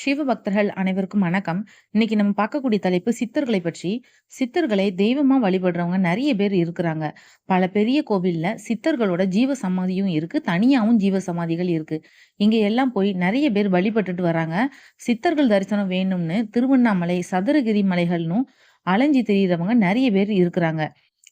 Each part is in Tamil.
சிவ பக்தர்கள் அனைவருக்கும் வணக்கம். இன்னைக்கு நம்ம பார்க்கக்கூடிய தலைப்பு சித்தர்களை பற்றி. சித்தர்களை தெய்வமா வழிபடுறவங்க நிறைய பேர் இருக்கிறாங்க பல பெரிய கோவில்ல சித்தர்களோட ஜீவ சமாதியும் இருக்கு. தனியாவும் ஜீவ சமாதிகள் இருக்கு. இங்க எல்லாம் போய் நிறைய பேர் வழிபட்டுட்டு வராங்க. சித்தர்கள் தரிசனம் வேணும்னு திருவண்ணாமலை, சதுரகிரி மலைகள்னும் அலைஞ்சி தெரியிறவங்க நிறைய பேர் இருக்கிறாங்க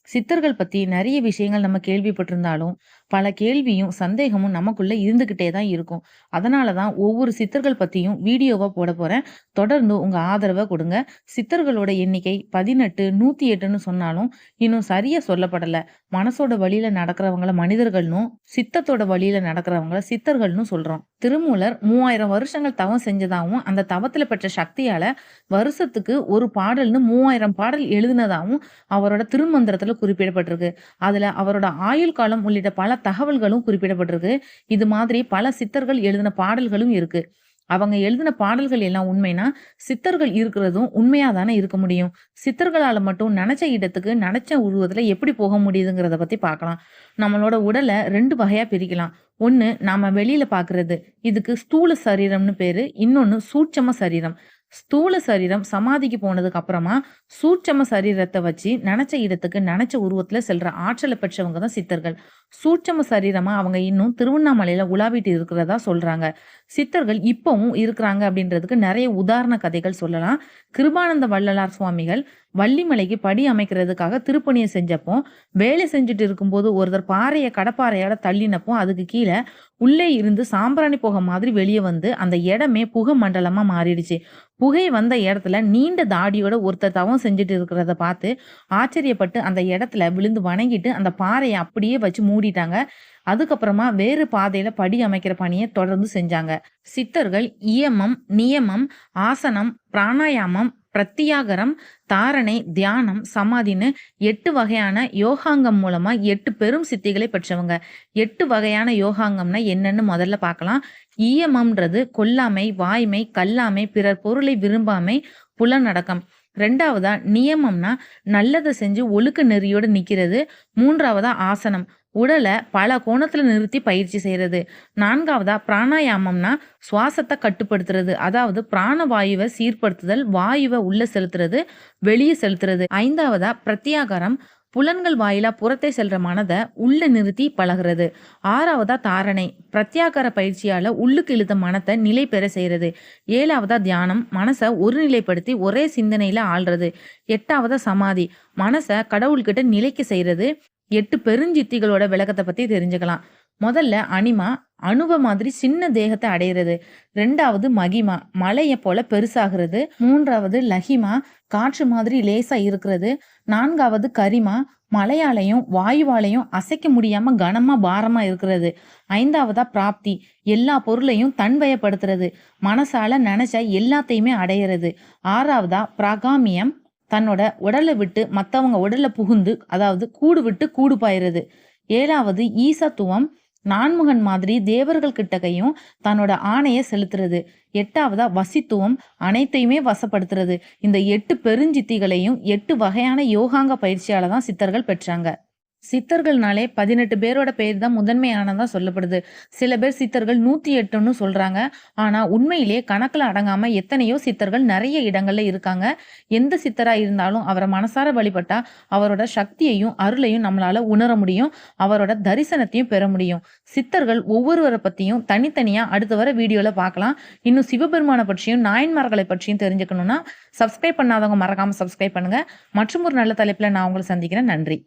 சித்தர்கள் பத்தி நிறைய விஷயங்கள் நம்ம கேள்விப்பட்டிருந்தாலும், பல கேள்வியும், சந்தேகமும் நமக்குள்ள இருந்துகிட்டே தான் இருக்கும். அதனால தான் ஒவ்வொரு சித்தர்கள் பத்தியும் வீடியோவா போட போறேன். தொடர்ந்து உங்க ஆதரவை கொடுங்க. சித்தர்களோட எண்ணிக்கை 18, 108ன்னு சொன்னாலும், இன்னும் சரியா சொல்லப்படல. மனசோட வழியில நடக்கிறவங்கள மனிதர்கள்னும், சித்தத்தோட வழியில நடக்கிறவங்கள சித்தர்கள்னு சொல்றோம். திருமூலர் 3000 வருஷங்கள் தவம் செஞ்சதாகவும் அந்த தவத்துல பெற்ற சக்தியால வருஷத்துக்கு ஒரு பாடல்னு 3000 பாடல் எழுதினதாகவும் அவரோட திருமந்திரத்துல குறிப்பிடப்பட்டிருக்கு. அதுல அவரோட ஆயுள் காலம் உள்ளிட்ட பல தகவல்களும் குறிப்பிடப்பட்டிருக்கு. இது மாதிரி பல சித்தர்கள் எழுதின பாடல்களும் இருக்கு. அவங்க எழுதின பாடல்கள் எல்லாம் உண்மைனா, சித்தர்கள் இருக்கிறதும் உண்மையா தானே இருக்க முடியும். சித்தர்களால மட்டும் நினைச்ச இடத்துக்கு, நினச்ச உருவத்துல எப்படி போக முடியுதுங்கிறத பத்தி பார்க்கலாம். நம்மளோட உடலை ரெண்டு வகையா பிரிக்கலாம். ஒன்னு நாம வெளியில பாக்குறது இதுக்கு ஸ்தூல சரீரம்னு பேரு. இன்னொன்னு சூட்சம சரீரம். ஸ்தூல சரீரம் சமாதிக்கு போனதுக்கு அப்புறமா, சூட்சம சரீரத்தை வச்சு நினைச்ச இடத்துக்கு, நினைச்ச உருவத்துல செல்ற ஆற்றலை பெற்றவங்க தான் சித்தர்கள். சூட்சம சரீரமா அவங்க இன்னும் திருவண்ணாமலையில உலாவிட்டு இருக்கிறதா சொல்றாங்க. சித்தர்கள் இப்பவும் இருக்கிறாங்க அப்படின்றதுக்கு நிறைய உதாரண கதைகள் சொல்லலாம். கிருபானந்த வள்ளலார் சுவாமிகள் வள்ளிமலைக்கு படி அமைக்கிறதுக்காக திருப்பணியை செஞ்சப்போ, வேலை செஞ்சுட்டு இருக்கும்போது ஒருத்தர் பாறையை கடப்பாறையோட தள்ளினப்போ, அதுக்கு கீழே உள்ளே இருந்து சாம்பிராணி புகை மாதிரி வெளியே வந்து, அந்த இடமே புகை மண்டலமா மாறிடுச்சு. புகை வந்த இடத்துல நீண்ட தாடியோட ஒருத்தர் தவம் செஞ்சுட்டு இருக்கிறத பார்த்து, ஆச்சரியப்பட்டு அந்த இடத்துல விழுந்து வணங்கிட்டு, அந்த பாறையை அப்படியே வச்சு மூடிட்டாங்க. அதுக்கப்புறமா வேறு பாதையில படி அமைக்கிற பணியை தொடர்ந்து செஞ்சாங்க. சித்தர்கள் இயமம், நியமம், ஆசனம், பிராணாயாமம், பிரத்தியாகரம், தாரணை, தியானம், சமாதின்னு எட்டு வகையான யோகாங்கம் மூலமா எட்டு பெரும் சித்திகளை பெற்றவங்க. எட்டு வகையான யோகாங்கம்னா என்னன்னு முதல்ல பார்க்கலாம். ஈயமம்ன்றது கொல்லாமை, வாய்மை, கல்லாமை, பிறர் பொருளை விரும்பாமை, புலநடக்கம் ரெண்டாவதா நியமம்னா நல்லதை செஞ்சு ஒழுக்க நெறியோடு நிற்கிறது மூன்றாவதா ஆசனம். உடலை பல கோணத்தில் நிறுத்தி பயிற்சி செய்கிறது நான்காவதா பிராணாயாமம்னா சுவாசத்தை கட்டுப்படுத்துறது. அதாவது பிராணவாயுவை சீர்படுத்துதல், வாயுவை உள்ளே செலுத்துறது, வெளியே செலுத்துறது. ஐந்தாவதா பிரத்யாகாரம் புலன்கள் வாயிலா புறத்தே செல்ற மனத உள்ள நிறுத்தி பழகுறது. 6வதா தாரணை. பிரத்யாகார பயிற்சியால உள்ளுக்கு இழுத்த மனத்தை நிலை பெற செய்யறது ஏழாவதா தியானம். மனச ஒருநிலைப்படுத்தி ஒரே சிந்தனையில ஆள்றது எட்டாவதா சமாதி. மனசை கடவுள்கிட்ட நிலைக்க செய்றது. 8 பெருஞ்சித்திகளோட விளக்கத்தை பத்தி தெரிஞ்சுக்கலாம். முதல்ல அனிமா. அணுவ மாதிரி சின்ன தேகத்தை அடையிறது ரெண்டாவது மகிமா. மலையை போல பெருசாகிறது மூன்றாவது லஹிமா காற்று மாதிரி லேசா இருக்கிறது. நான்காவது கரிமா. மலையாலையும் வாயுவாலையும் அசைக்க முடியாம கனமா, பாரமா இருக்கிறது. ஐந்தாவதா பிராப்தி. எல்லா பொருளையும் தன்வயப்படுத்துறது. மனசால நினைச்ச எல்லாத்தையுமே அடையிறது ஆறாவதா பிராகாமியம். தன்னோட உடலை விட்டு மற்றவங்க உடலை புகுந்து, அதாவது கூடு விட்டு கூடு பாயிறது ஏழாவது ஈசத்துவம். நான்முகன் மாதிரி தேவர்கள் கிட்டக்கையும் தன்னோட ஆணையை செலுத்துறது. எட்டாவதா வசித்துவம். அனைத்தையுமே வசப்படுத்துறது. இந்த எட்டு பெருஞ்சித்திகளையும் எட்டு வகையான யோகாங்க பயிற்சியால தான் சித்தர்கள் பெற்றாங்க. சித்தர்கள்னாலே 18 பேரோட பெயர் தான் முதன்மையானதா சொல்லப்படுது. சில பேர் சித்தர்கள் 108ன்னு சொல்றாங்க. ஆனா உண்மையிலே கணக்குல அடங்காம எத்தனையோ சித்தர்கள் நிறைய இடங்கள்ல இருக்காங்க. எந்த சித்தரா இருந்தாலும் அவரை மனசார வழிபட்டா, அவரோட சக்தியையும், அருளையும் நம்மளால உணர முடியும். அவரோட தரிசனத்தையும் பெற முடியும். சித்தர்கள் ஒவ்வொருவரை பத்தியும் தனித்தனியா அடுத்து வர வீடியோல பார்க்கலாம். இன்னும் சிவபெருமானை பற்றியும், நாயன்மார்களை பற்றியும் தெரிஞ்சுக்கணும்னா, சப்ஸ்கிரைப் பண்ணாதவங்க மறக்காம சப்ஸ்கிரைப் பண்ணுங்க. மற்றும் ஒரு நல்ல தலைப்புல நான் உங்களை சந்திக்கிறேன். நன்றி.